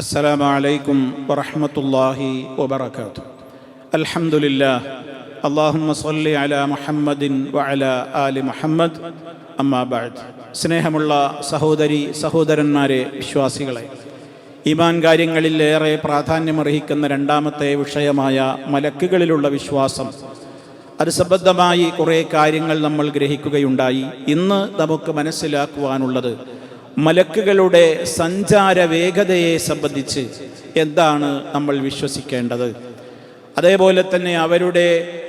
السلام عليكم ورحمة الله وبركاته الحمد لله اللهم صل على محمد وعلى آل محمد أما بعد സ്നേഹമുള്ള സഹോദരി സഹോദരന്മാരെ വിശ്വാസികളെ ഈമാൻ കാര്യങ്ങളിൽ ഏറെ പ്രാധാന്യമർഹിക്കുന്ന രണ്ടാമത്തെ വിഷയമായ മലക്കുകളിലുള്ള വിശ്വാസം അത് സംബന്ധമായി കുറേ കാര്യങ്ങൾ നമ്മൾ ഗ്രഹിക്കുകയുണ്ടായി ഇന്ന് നമുക്ക് മനസ്സിലാക്കുവാനുള്ളത് മലക്കുകളുടെ സഞ്ചാര വേഗതയെ സംബന്ധിച്ച് എന്താണ് നമ്മൾ വിശ്വസിക്കേണ്ടത്? അതേപോലെ തന്നെ അവരുടെ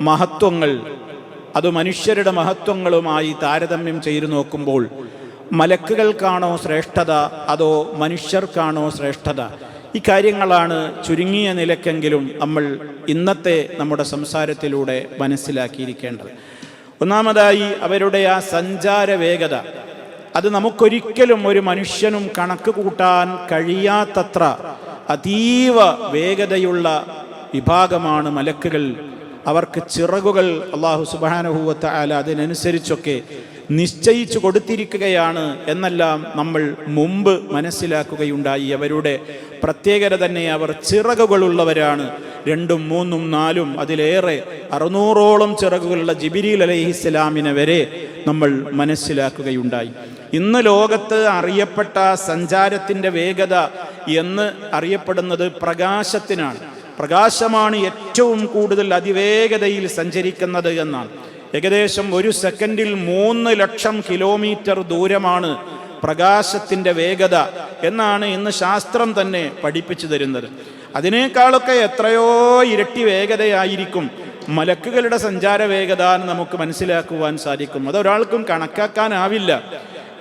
മഹത്വങ്ങൾ അത് മനുഷ്യരുടെ മഹത്വങ്ങളുമായി താരതമ്യം ചെയ്തു നോക്കുമ്പോൾ മലക്കുകൾക്കാണോ ശ്രേഷ്ഠത അതോ മനുഷ്യർക്കാണോ ശ്രേഷ്ഠത? ഈ കാര്യങ്ങളാണ് ചുരുങ്ങിയ നിലക്കെങ്കിലും നമ്മൾ ഇന്നത്തെ നമ്മുടെ സംസാരത്തിലൂടെ മനസ്സിലാക്കിയിരിക്കേണ്ടത്. ഒന്നാമതായി അവരുടെ ആ സഞ്ചാര വേഗത അത് നമുക്കൊരിക്കലും ഒരു മനുഷ്യനും കണക്ക് കൂട്ടാൻ കഴിയാത്തത്ര അതീവ വേഗതയുള്ള വിഭാഗമാണ് മലക്കുകൾ. അവർക്ക് ചിറകുകൾ അള്ളാഹു സുബാനഹൂവത്ത ആല അതിനനുസരിച്ചൊക്കെ നിശ്ചയിച്ചു കൊടുത്തിരിക്കുകയാണ് എന്നെല്ലാം നമ്മൾ മുമ്പ് മനസ്സിലാക്കുകയുണ്ടായി. അവരുടെ പ്രത്യേകത തന്നെ അവർ ചിറകുകളുള്ളവരാണ്. രണ്ടും മൂന്നും നാലും അതിലേറെ അറുന്നൂറോളം ചിറകുകളുള്ള ജിബിരിൽ അലൈഹിസ്സലാമിനെ വരെ നമ്മൾ മനസ്സിലാക്കുകയുണ്ടായി. ഇന്ന് ലോകത്ത് അറിയപ്പെട്ട സഞ്ചാരത്തിന്റെ വേഗത എന്ന് അറിയപ്പെടുന്നത് പ്രകാശത്തിനാണ്. പ്രകാശമാണ് ഏറ്റവും കൂടുതൽ അതിവേഗതയിൽ സഞ്ചരിക്കുന്നത് എന്നാണ്. ഏകദേശം ഒരു സെക്കൻഡിൽ മൂന്ന് ലക്ഷം കിലോമീറ്റർ ദൂരമാണ് പ്രകാശത്തിന്റെ വേഗത എന്നാണ് ഇന്ന് ശാസ്ത്രം തന്നെ പഠിപ്പിച്ചു തരുന്നത്. അതിനേക്കാളൊക്കെ എത്രയോ ഇരട്ടി വേഗതയായിരിക്കും മലക്കുകളുടെ സഞ്ചാര വേഗത നമുക്ക് മനസ്സിലാക്കുവാൻ സാധിക്കും. അതൊരാൾക്കും കണക്കാക്കാനാവില്ല.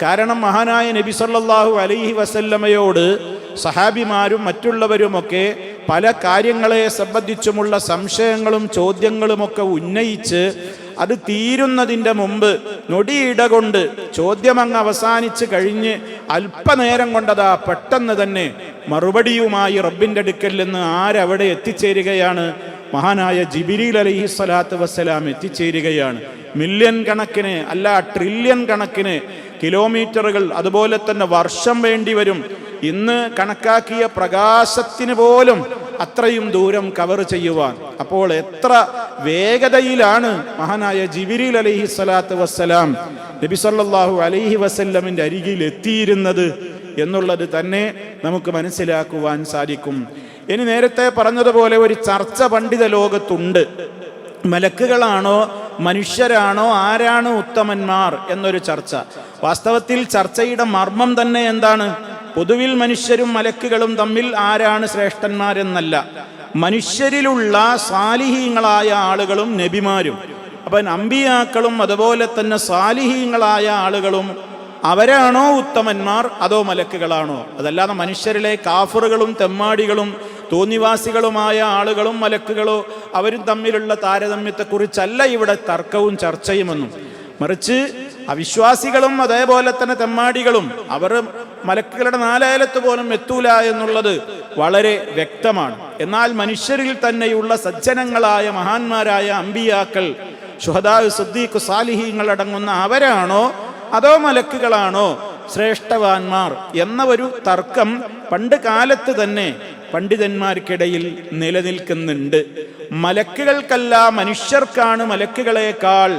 കാരണം മഹാനായ നബി സല്ലാഹു അലൈഹി വസല്ലമയോട് സഹാബിമാരും മറ്റുള്ളവരുമൊക്കെ പല കാര്യങ്ങളെ സംബന്ധിച്ചുമുള്ള സംശയങ്ങളും ചോദ്യങ്ങളുമൊക്കെ ഉന്നയിച്ച് അത് തീരുന്നതിന്റെ മുമ്പ് നൊടിയിട കൊണ്ട് ചോദ്യമങ്ങ് അവസാനിച്ച് കഴിഞ്ഞ് അല്പനേരം കൊണ്ടതാ പെട്ടെന്ന് തന്നെ മറുപടിയുമായി റബ്ബിന്റെ അടുക്കൽ നിന്ന് ആരവിടെ എത്തിച്ചേരുകയാണ്? മഹാനായ ജിബിരിൽ അലഹി സ്വലാത്തു വസ്സലാം എത്തിച്ചേരുകയാണ്. മില്യൺ കണക്കിന് അല്ല ട്രില്യൺ കണക്കിന് കിലോമീറ്ററുകൾ അതുപോലെ തന്നെ വർഷം വേണ്ടി വരും. ഇന്ന് കണക്കാക്കിയ പ്രകാശത്തിന് പോലും അത്രയും ദൂരം കവർ ചെയ്യുവാൻ. അപ്പോൾ എത്ര വേഗതയിലാണ് മഹാനായ ജിബിരിൽ അലൈഹി സ്വലാത്തു വസ്സലാം നബി സല്ലല്ലാഹു അലൈഹി വസ്ല്ലമിന്റെ അരികിൽ എത്തിയിരുന്നത് എന്നുള്ളത് തന്നെ നമുക്ക് മനസ്സിലാക്കുവാൻ സാധിക്കും. ഇനി നേരത്തെ പറഞ്ഞതുപോലെ ഒരു ചർച്ച പണ്ഡിത ലോകത്തുണ്ട്. മലക്കുകളാണോ മനുഷ്യരാണോ ആരാണ് ഉത്തമന്മാർ എന്നൊരു ചർച്ച. വാസ്തവത്തിൽ ചർച്ചയുടെ മർമ്മം തന്നെ എന്താണ്? പൊതുവിൽ മനുഷ്യരും മലക്കുകളും തമ്മിൽ ആരാണ് ശ്രേഷ്ഠന്മാരെന്നല്ല. മനുഷ്യരിലുള്ള സാലിഹീങ്ങളായ ആളുകളും നബിമാരും അപ്പം അമ്പിയാക്കളും അതുപോലെ തന്നെ സാലിഹീങ്ങളായ ആളുകളും അവരാണോ ഉത്തമന്മാർ അതോ മലക്കുകളാണോ? അതല്ലാതെ മനുഷ്യരിലെ കാഫറുകളും തെമ്മാടികളും തോന്നിവാസികളുമായ ആളുകളും മലക്കുകളോ അവരും തമ്മിലുള്ള താരതമ്യത്തെക്കുറിച്ചല്ല ഇവിടെ തർക്കവും ചർച്ചയുമെന്നും. മറിച്ച് അവിശ്വാസികളും അതേപോലെ തന്നെ തെമ്മാടികളും അവർ മലക്കുകളുടെ നാലായാലത്ത് പോലും എത്തൂല എന്നുള്ളത് വളരെ വ്യക്തമാണ്. എന്നാൽ മനുഷ്യരിൽ തന്നെയുള്ള സജ്ജനങ്ങളായ മഹാന്മാരായ അമ്പിയാക്കൾ ഷുഹദാ സുദ്ദീഖ് സാലിഹീങ്ങൾ അടങ്ങുന്ന അവരാണോ? അതോ മലക്കുകളാണോ? ശ്രേഷ്ഠവാന്മാർ എന്ന ഒരു തർക്കം പണ്ട് കാലത്ത് തന്നെ പണ്ഡിതന്മാർക്കിടയിൽ നിലനിൽക്കുന്നുണ്ട്. മലക്കുകൾക്കല്ല മനുഷ്യർക്കാണ് മലക്കുകളെക്കാൾ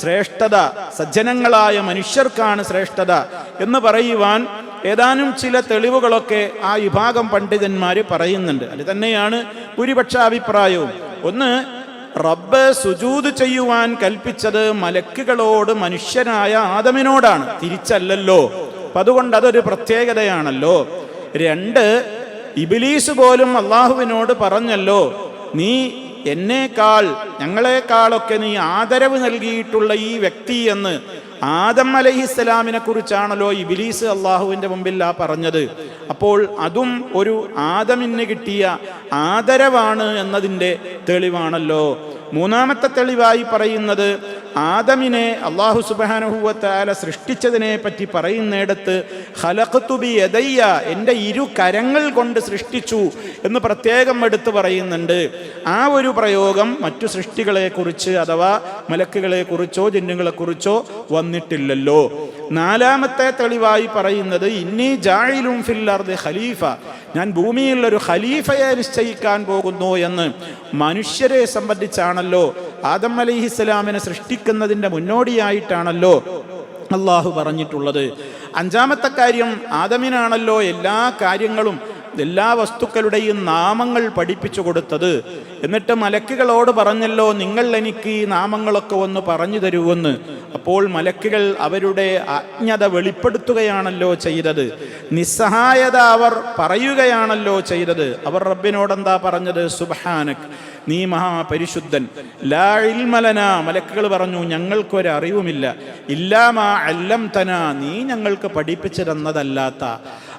ശ്രേഷ്ഠത സജ്ജനങ്ങളായ മനുഷ്യർക്കാണ് ശ്രേഷ്ഠത എന്ന് പറയുവാൻ ഏതാനും ചില തെളിവുകളൊക്കെ ആ വിഭാഗം പണ്ഡിതന്മാർ പറയുന്നുണ്ട്. അത് തന്നെയാണ് ഭൂരിപക്ഷ അഭിപ്രായവും ഒന്ന് റബ്ബ് സുജൂത് ചെയ്യുവാൻ കൽപ്പിച്ചത് മലക്കുകളോട് മനുഷ്യനായ ആദമിനോടാണ്. തിരിച്ചല്ലല്ലോ. അപ്പൊ അതുകൊണ്ട് അതൊരു പ്രത്യേകതയാണല്ലോ. രണ്ട് ഇബിലീസ് പോലും അള്ളാഹുവിനോട് പറഞ്ഞല്ലോ നീ എന്നേക്കാൾ ഞങ്ങളെക്കാളൊക്കെ നീ ആദരവ് നൽകിയിട്ടുള്ള ഈ വ്യക്തി എന്ന് ആദം അലഹിസ്സലാമിനെ കുറിച്ചാണല്ലോ ഇബിലീസ് അള്ളാഹുവിന്റെ മുമ്പിൽ ആ പറഞ്ഞത്. അപ്പോൾ അതും ഒരു ആദമിന് കിട്ടിയ ആദരവാണ് എന്നതിന്റെ തെളിവാണല്ലോ. മൂന്നാമത്തെ തെളിവായി പറയുന്നത് ആദമിനെ അള്ളാഹു സുബാനുഹൂവത്താല സൃഷ്ടിച്ചതിനെ പറ്റി പറയുന്നിടത്ത് ഹലഖത്തുബി എതയ്യ എന്റെ ഇരു കരങ്ങൾ കൊണ്ട് സൃഷ്ടിച്ചു എന്ന് പ്രത്യേകം എടുത്തു പറയുന്നുണ്ട്. ആ ഒരു പ്രയോഗം മറ്റു സൃഷ്ടികളെക്കുറിച്ച് അഥവാ മലക്കുകളെക്കുറിച്ചോ ജിന്നുകളെക്കുറിച്ചോ വന്നിട്ടില്ലല്ലോ. നാലാമത്തെ തെളിവായി പറയുന്നത് ഇന്നി ജായിലും ഫില്ലർദ് ഖലീഫ ഞാൻ ഭൂമിയിൽ ഒരു ഖലീഫയെ നിശ്ചയിക്കാൻ പോകുന്നു എന്ന്. മനുഷ്യരെ സംബന്ധിച്ചാണല്ലോ ആദം അലിഹിസ്സലാമിനെ സൃഷ്ടിക്കുന്നതിന്റെ മുന്നോടിയായിട്ടാണല്ലോ അള്ളാഹു പറഞ്ഞിട്ടുള്ളത്. അഞ്ചാമത്തെ കാര്യം ആദമിനാണല്ലോ എല്ലാ കാര്യങ്ങളും എല്ലാ വസ്തുക്കളുടെയും നാമങ്ങൾ പഠിപ്പിച്ചു കൊടുത്തത്. എന്നിട്ട് മലക്കുകളോട് പറഞ്ഞല്ലോ നിങ്ങൾ എനിക്ക് ഈ നാമങ്ങളൊക്കെ ഒന്ന് പറഞ്ഞു തരുമെന്ന് അപ്പോൾ മലക്കുകൾ അവരുടെ അജ്ഞത വെളിപ്പെടുത്തുകയാണല്ലോ ചെയ്തത്. നിസ്സഹായത അവർ പറയുകയാണല്ലോ ചെയ്തത്. അവർ റബ്ബിനോടെന്താ പറഞ്ഞത്? സുബാനക് നീ മഹാപരിശുദ്ധൻ. ലാ മലക്കുകൾ പറഞ്ഞു ഞങ്ങൾക്കൊരറിവുമില്ല ഇല്ലാമാ അല്ലം തന നീ ഞങ്ങൾക്ക് പഠിപ്പിച്ചു തന്നതല്ലാത്ത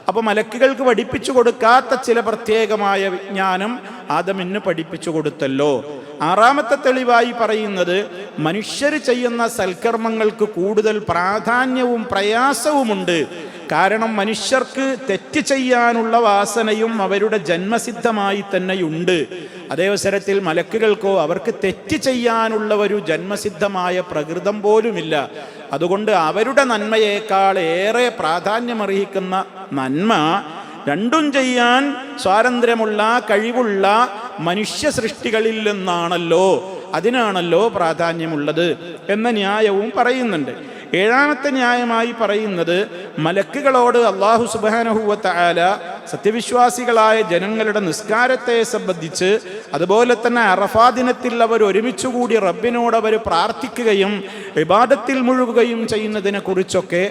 അപ്പൊ മലക്കുകൾക്ക് പഠിപ്പിച്ചു കൊടുക്കാത്ത ചില പ്രത്യേകമായ വിജ്ഞാനം ആദമിന് പഠിപ്പിച്ചു കൊടുത്തല്ലോ. ആറാമത്തെ തെളിവായി പറയുന്നത് മനുഷ്യർ ചെയ്യുന്ന സൽക്കർമ്മങ്ങൾക്ക് കൂടുതൽ പ്രാധാന്യവും പ്രയാസവുമുണ്ട്. കാരണം മനുഷ്യർക്ക് തെറ്റ് ചെയ്യാനുള്ള വാസനയും അവരുടെ ജന്മസിദ്ധമായി തന്നെയുണ്ട്. അതേ അവസരത്തിൽ മലക്കുകൾക്കോ അവർക്ക് തെറ്റ് ചെയ്യാനുള്ള ഒരു ജന്മസിദ്ധമായ പ്രകൃതം പോലുമില്ല. അതുകൊണ്ട് അവരുടെ നന്മയേക്കാൾ ഏറെ പ്രാധാന്യമർഹിക്കുന്ന നന്മ രണ്ടും ചെയ്യാൻ സ്വാതന്ത്ര്യമുള്ള കഴിവുള്ള മനുഷ്യ സൃഷ്ടികളിൽ നിന്നാണല്ലോ അതിനാണല്ലോ പ്രാധാന്യമുള്ളത് എന്ന ന്യായവും പറയുന്നുണ്ട്. ഏഴാമത്തെ ന്യായമായി പറയുന്നത് മലക്കുകളോട് അള്ളാഹു സുബാനഹുവത്ത ആല സത്യവിശ്വാസികളായ ജനങ്ങളുടെ നിസ്കാരത്തെ സംബന്ധിച്ച് അതുപോലെ തന്നെ അറഫാ ദിനത്തിൽ അവർ ഒരുമിച്ചുകൂടി റബ്ബിനോട് അവർ പ്രാർത്ഥിക്കുകയും വിവാദത്തിൽ മുഴുകുകയും ചെയ്യുന്നതിനെ കുറിച്ചൊക്കെ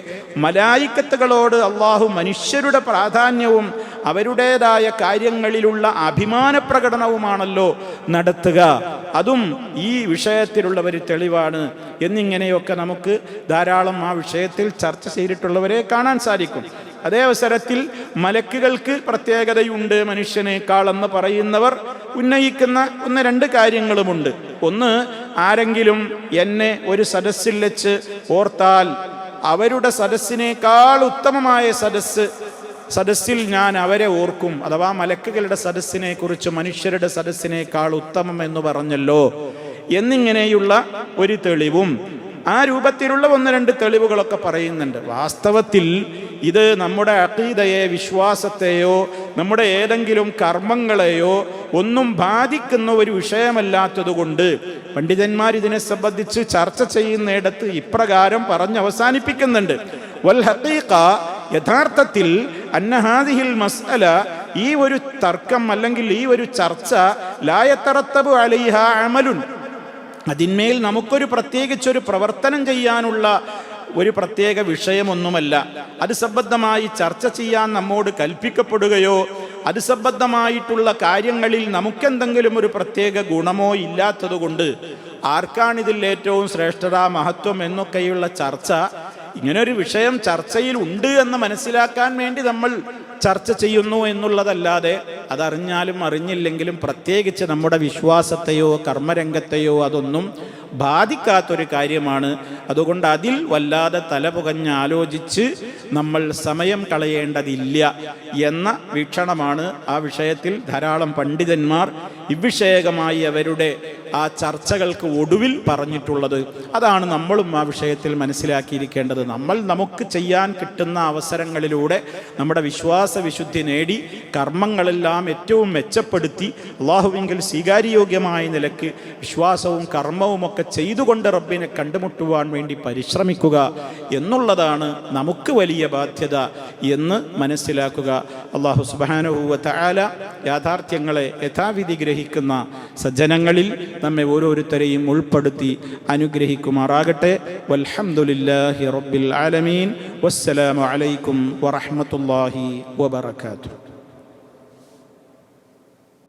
മലായിക്കത്തുകളോട് അള്ളാഹു മനുഷ്യരുടെ പ്രാധാന്യവും അവരുടേതായ കാര്യങ്ങളിലുള്ള അഭിമാന പ്രകടനവുമാണല്ലോ നടത്തുക. അതും ഈ വിഷയത്തിലുള്ള ഒരു തെളിവാണ് എന്നിങ്ങനെയൊക്കെ നമുക്ക് ധാരാളം ആ വിഷയത്തിൽ ചർച്ച ചെയ്തിട്ടുള്ളവരെ കാണാൻ സാധിക്കും. അതേ അവസരത്തിൽ മലക്കുകൾക്ക് പ്രത്യേകതയുണ്ട് മനുഷ്യനേക്കാൾ എന്ന് പറയുന്നവർ ഉന്നയിക്കുന്ന ഒന്ന് രണ്ട് കാര്യങ്ങളുമുണ്ട്. ഒന്ന് ആരെങ്കിലും എന്നെ ഒരു സദസ്സിൽ വെച്ച് ഓർത്താൽ അവരുടെ സദസ്സിനേക്കാൾ ഉത്തമമായ സദസ്സ് സദസ്സിൽ ഞാൻ അവരെ ഓർക്കും. അഥവാ മലക്കുകളുടെ സദസ്സിനെ കുറിച്ച് മനുഷ്യരുടെ സദസ്സിനേക്കാൾ ഉത്തമം എന്ന് പറഞ്ഞല്ലോ. എന്നിങ്ങനെയുള്ള ഒരു തെളിവും ആ രൂപത്തിലുള്ള ഒന്ന് രണ്ട് തെളിവുകളൊക്കെ പറയുന്നുണ്ട്. വാസ്തവത്തിൽ ഇത് നമ്മുടെ അക്കീതയെ വിശ്വാസത്തെയോ നമ്മുടെ ഏതെങ്കിലും കർമ്മങ്ങളെയോ ഒന്നും ബാധിക്കുന്ന ഒരു വിഷയമല്ലാത്തതുകൊണ്ട് പണ്ഡിതന്മാർ ഇതിനെ സംബന്ധിച്ച് ചർച്ച ചെയ്യുന്നിടത്ത് ഇപ്രകാരം പറഞ്ഞ് അവസാനിപ്പിക്കുന്നുണ്ട്. വൽ ഹഖീഖ യഥാർത്ഥത്തിൽ അന്നഹാദിഹിൽ മസ്അല ഈ ഒരു തർക്കം അല്ലെങ്കിൽ ഈ ഒരു ചർച്ച ലായത്തറത്തബു അലിഹ അമലുൻ അതിന്മേൽ നമുക്കൊരു പ്രത്യേകിച്ചൊരു പ്രവർത്തനം ചെയ്യാനുള്ള ഒരു പ്രത്യേക വിഷയമൊന്നുമല്ല. അത് സംബന്ധമായി ചർച്ച ചെയ്യാൻ നമ്മോട് കൽപ്പിക്കപ്പെടുകയോ അത് സംബന്ധമായിട്ടുള്ള കാര്യങ്ങളിൽ നമുക്കെന്തെങ്കിലും ഒരു പ്രത്യേക ഗുണമോ ഇല്ലാത്തതുകൊണ്ട് ആർക്കാണിതിൽ ഏറ്റവും ശ്രേഷ്ഠത മഹത്വം എന്നൊക്കെയുള്ള ചർച്ച ഇങ്ങനൊരു വിഷയം ചർച്ചയിൽ ഉണ്ട് എന്ന് മനസ്സിലാക്കാൻ വേണ്ടി നമ്മൾ ചർച്ച ചെയ്യുന്നു എന്നുള്ളതല്ലാതെ അതറിഞ്ഞാലും അറിഞ്ഞില്ലെങ്കിലും പ്രത്യേകിച്ച് നമ്മുടെ വിശ്വാസത്തെയോ കർമ്മരംഗത്തെയോ അതൊന്നും ബാധിക്കാത്തൊരു കാര്യമാണ്. അതുകൊണ്ട് അതിൽ വല്ലാതെ തലപുകഞ്ഞ് ആലോചിച്ച് നമ്മൾ സമയം കളയേണ്ടതില്ല എന്ന വീക്ഷണമാണ് ആ വിഷയത്തിൽ ധാരാളം പണ്ഡിതന്മാർ ഇവിഷയകമായി അവരുടെ ആ ചർച്ചകൾക്ക് ഒടുവിൽ പറഞ്ഞിട്ടുള്ളത്. അതാണ് നമ്മളും ആ വിഷയത്തിൽ മനസ്സിലാക്കിയിരിക്കേണ്ടത്. നമ്മൾ നമുക്ക് ചെയ്യാൻ കിട്ടുന്ന അവസരങ്ങളിലൂടെ നമ്മുടെ വിശ്വാസ വിശുദ്ധി നേടി കർമ്മങ്ങളെല്ലാം ഏറ്റവും മെച്ചപ്പെടുത്തി അള്ളാഹുവിങ്കിൽ സ്വീകാര്യയോഗ്യമായ നിലയ്ക്ക് വിശ്വാസവും കർമ്മവും ഒക്കെ ചെയ്തുകൊണ്ട് റബ്ബിനെ കണ്ടുമുട്ടുവാൻ വേണ്ടി പരിശ്രമിക്കുക എന്നുള്ളതാണ് നമുക്ക് വലിയ ബാധ്യത എന്ന് മനസ്സിലാക്കുക. അള്ളാഹു സുബാനുഭൂവ താല യാഥാർത്ഥ്യങ്ങളെ യഥാവിധി ഗ്രഹിക്കുന്ന സജ്ജനങ്ങളിൽ നമ്മെ ഓരോരുത്തരെയും ഉൾപ്പെടുത്തി അനുഗ്രഹിക്കുമാറാകട്ടെ. വൽഹമുല്ലാഹി റബ്ബിൽ ആലമീൻ. വസ്സലാമലൈക്കും വറഹമത്തല്ലാഹി വബറകാതുഹു.